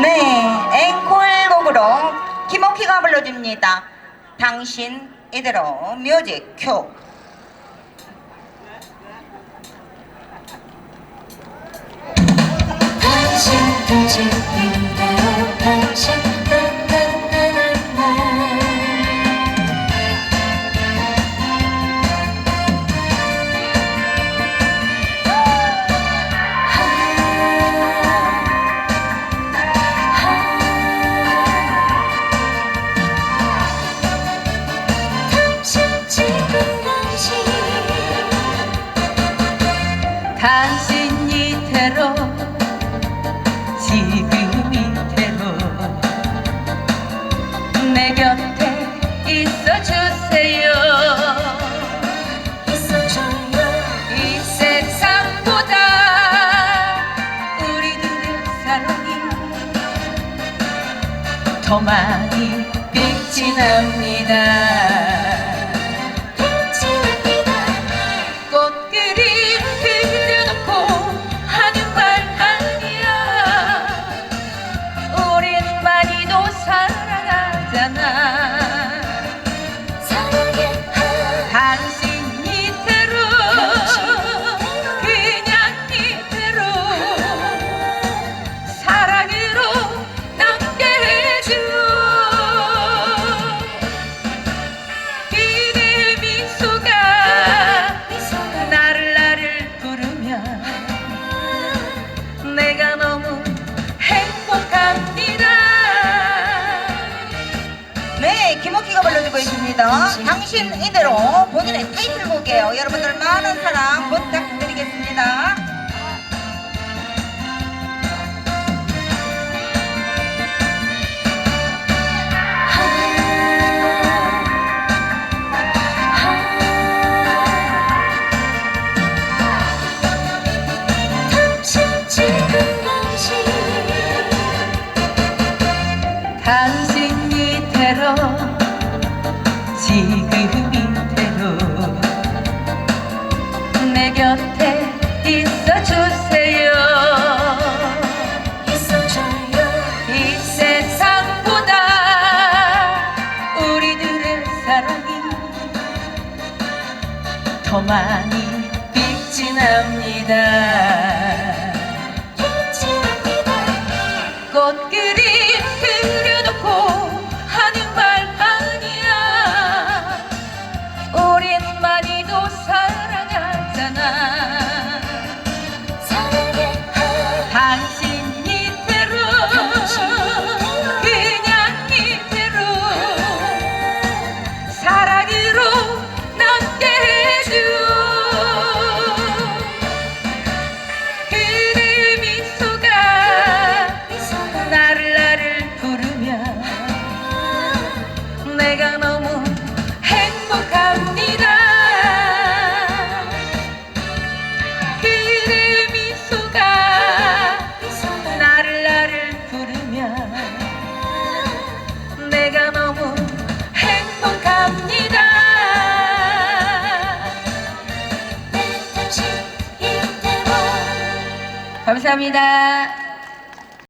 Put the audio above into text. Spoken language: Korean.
네, 앵콜곡으로 키모키가 불러줍니다. 당신 이대로 뮤직 큐. 더 많이 빛이 납니다. 당신 이대로 본인의 타이틀곡이에요. 여러분들 많은 사랑 지금인대로 내 곁에 있어주세요. 있어줘요. 이 세상보다 우리들의 사랑이 더 많이 빛이 납니다. 감사합니다.